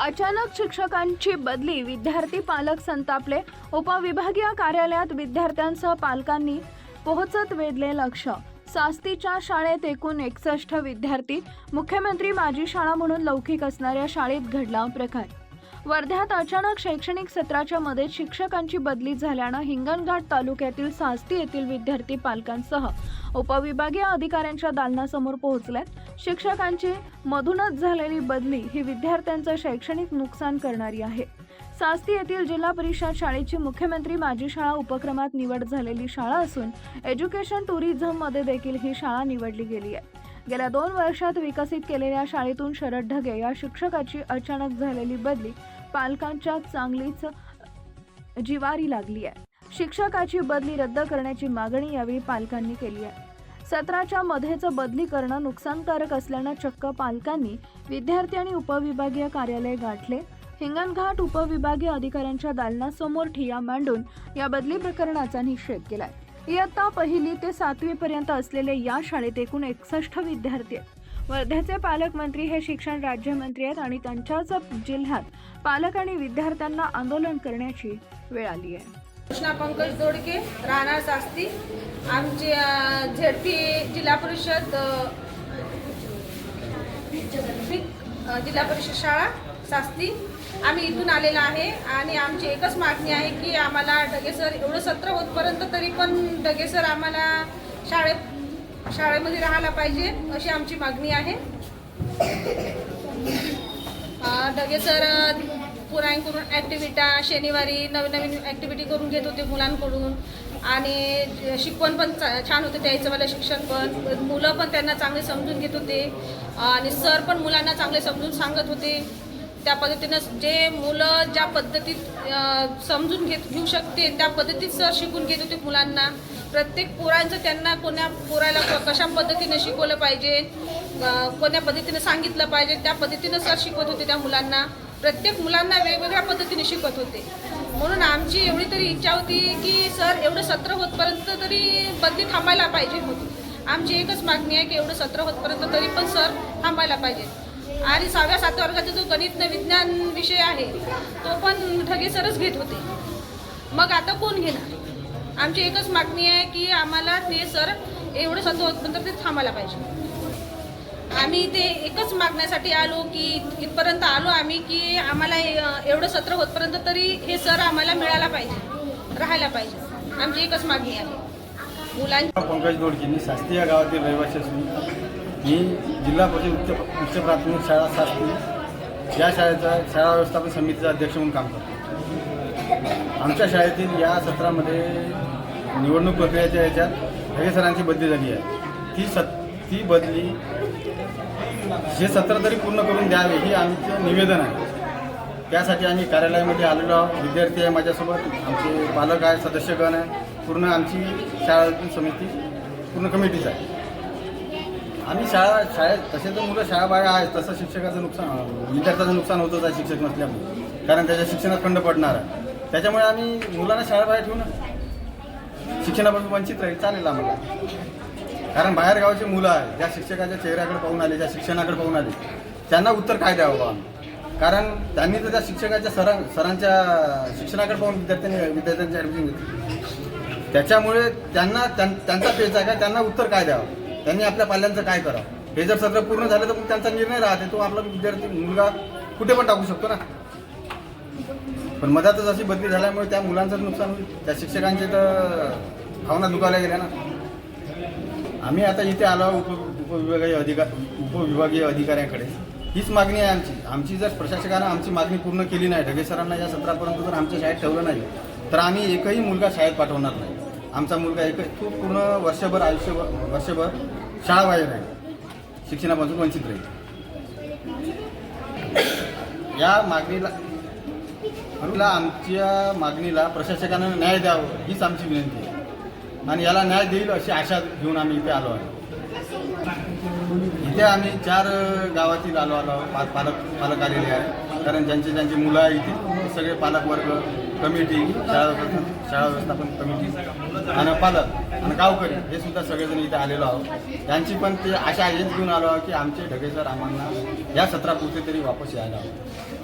अचानक शिक्षकांची बदली. विद्यार्थी पालक संतापले. उपविभागीय कार्यालयात विद्यार्थ्यांसह पालकांनी पोहोचत वेधले लक्ष. सास्तीच्या शाळेत एकूण एकसष्ट विद्यार्थी. मुख्यमंत्री माजी शाळा म्हणून लौकिक असणाऱ्या शाळेत घडला प्रकार. वर्ध्यात अचानक शैक्षणिक सत्राच्या मध्ये शिक्षकांची बदली झाल्यानं हिंगणघाट तालुक्यातील सास्ती येथील विद्यार्थी पालकांसह उपविभागीय अधिकाऱ्यांच्या दालनासमोर पोहोचल्यात. शिक्षकांची मधूनच झालेली बदली ही विद्यार्थ्यांचं शैक्षणिक नुकसान करणारी आहे. सास्ती येथील जिल्हा परिषद शाळेची मुख्यमंत्री माझी शाळा उपक्रमात निवड झालेली शाळा असून एज्युकेशन टुरिझममध्ये देखील ही शाळा निवडली गेली आहे. गेल्या दोन वर्षात विकसित केलेल्या शाळेतून शरद ढगे या शिक्षकाची अचानक झालेली बदली पालकांच्या चांगलीच जिवारी लागली आहे. शिक्षकाची बदली रद्द करण्याची मागणी यावेळी पालकांनी केली आहे. सत्राच्या मध्येच बदली करणं नुकसानकारक असल्यानं चक्क पालकांनी विद्यार्थी आणि उपविभागीय कार्यालय गाठले. हिंगणघाट उपविभागीय अधिकाऱ्यांच्या दालनासमोर ठिया मांडून या बदली प्रकरणाचा निषेध केलाय. इयत्ता पहिली ते सातवी पर्यंत असलेले या शाळेत एकूण एकसष्ट विद्यार्थी आहेत. वर्ध्याचे पालकमंत्री हे शिक्षण राज्यमंत्री आहेत आणि त्यांच्याच जिल्ह्यात पालक आणि विद्यार्थ्यांना आंदोलन करण्याची वेळ आली आहे. कृष्णा पंकज दोडके राहणार जास्ती आमची झेडपी जिल्हा परिषद जिल्हा परिषद शाळा शास्त्री आम्ही इथून आलेला आहे आणि आमची एकच मागणी आहे की आम्हाला ढगे सर एवढं सत्र होतपर्यंत तरी पण ढगे सर आम्हाला शाळेत शाळेमध्ये राहायला पाहिजे अशी आमची मागणी आहे. अ, सर पुराण करून ॲक्टिव्हिटा शनिवारी नवीन नवीन ॲक्टिव्हिटी करून घेत होते मुलांकडून. आणि शिकवण पण छान होते त्याचं मला शिक्षण पण. मुलं पण त्यांना चांगले समजून घेत होते. आणि सर पण मुलांना चांगले समजून सांगत होते. त्या पद्धतीनं जे मुलं ज्या पद्धतीत समजून घेत घेऊ शकते त्या पद्धतीत सर शिकून घेत होते मुलांना. प्रत्येक पोरांचं त्यांना कोण्या पोराला कशा पद्धतीनं शिकवलं पाहिजे कोण्या पद्धतीनं सांगितलं पाहिजे त्या पद्धतीनं सर शिकवत होते त्या मुलांना. प्रत्येक मुलांना वेगवेगळ्या पद्धतीने शिकवत होते. म्हणून आमची एवढी तरी इच्छा होती की सर एवढं सत्र होतपर्यंत तरी बदली थांबायला पाहिजे होती. आमची एकच मागणी आहे की एवढं सत्र होतपर्यंत तरी पण सर थांबायला पाहिजे. आणि सहाव्या सातव्या वर्गाचा जो गणित विज्ञान विषय आहे तो पण ठगे सरच घेत होते. मग आता कोण घेणार? आमची एकच मागणी आहे की आम्हाला ते सर एवढं सत्र होतपर्यंत ते थांबायला पाहिजे. आम्ही ते एकच मागण्यासाठी आलो की इथपर्यंत आलो आम्ही की आम्हाला एवढं सत्र होतपर्यंत तरी हे सर आम्हाला मिळायला पाहिजे राहायला पाहिजे. आमची एकच मागणी आहे. मुलांची पंकज दोडके शास्त्रीय गावातील रहिवासी असून मी जिल्हा परिषद उच्च उच्च प्राथमिक शाळा शास्त्री या शाळेचा शाळा व्यवस्थापन समितीचा अध्यक्ष म्हणून काम करतो. आमच्या शाळेतील या सत्रामध्ये निवडणूक प्रक्रियेच्या याच्यात हे सरांची बदली झाली आहे. ती सत ती बदली हे सत्र तरी पूर्ण करून द्यावे हे आमचं निवेदन आहे. त्यासाठी आम्ही कार्यालयामध्ये आलेलो आहोत. विद्यार्थी आहे माझ्यासोबत. आमचे पालक आहे सदस्यगण आहे पूर्ण आमची शाळा समिती पूर्ण कमिटीच आहे. आम्ही शाळा शाळेत तसे तर मुलं शाळा बाहेर आहेत तसं शिक्षकाचं नुकसान विद्यार्थ्याचं नुकसान होतच आहे शिक्षक नसल्यामुळे. कारण त्याच्या शिक्षणात खंड पडणार आहे. त्याच्यामुळे आम्ही मुलांना शाळाबाहेर ठेवू ना. शिक्षणापासून वंचित राहील चालेल आम्हाला. कारण बाहेरगावचे मुलं आहे ज्या शिक्षकाच्या चेहऱ्याकडे पाहून आले ज्या शिक्षणाकडे पाहून आले त्यांना उत्तर काय द्यावं बा आम्ही कारण त्यांनी तर त्या शिक्षकाच्या सरां सरांच्या शिक्षणाकडे पाहून विद्यार्थ्यांनी विद्यार्थ्यांची ॲडमिशन घेतली. त्याच्यामुळे त्यांना त्यां- त्यांचा पेच आहे का? त्यांना उत्तर काय द्यावं त्यांनी आपल्या पाल्यांचं काय करावं? हे जर सत्र पूर्ण झालं तर मग त्यांचा निर्णय राहते. तो आपला विद्यार्थी मुलगा कुठे पण टाकू शकतो ना. पण मधातच अशी बदली झाल्यामुळे त्या मुलांचं नुकसान होईल. त्या शिक्षकांचे तर भावना दुखावल्या गेल्या ना. आम्ही आता इथे आलो उप उपविभागीय अधिकार उपविभागीय अधिकाऱ्यांकडे. हीच मागणी आहे आमची. आमची जर प्रशासकानं आमची मागणी पूर्ण केली नाही ढगे सरांना या सत्रापर्यंत जर आमच्या शाळेत ठेवलं नाही तर आम्ही एकही मुलगा शाळेत पाठवणार नाही. आमचा मुलगा एक तो पूर्ण वर्षभर आयुष्यभर वर्षभर शाळा शाळाबाहेर राहील शिक्षणापासून वंचित राहील. या मागणीला आम्हाला आमच्या मागणीला प्रशासकानं न्याय द्यावं हीच आमची विनंती आहे. आणि याला न्याय देईल अशी आशा घेऊन आम्ही इथे आलो आहे. इथे आम्ही चार गावातील आलो आलो पा पालक पालक आलेले आहे कारण ज्यांचे ज्यांची मुलं आहेत सगळे पालक वर्ग कमिटी शाळा व्यवस्थापन शाळा व्यवस्थापन कमिटी आणि पालक आणि गावकरी हे सुद्धा सगळेजण इथे आलेलो आहोत. त्यांची पण ते अशा हेच घेऊन आलो आहोत की आमचे ढगेसर आम्हाला या सत्रापुरते तरी वापस यायला हवं.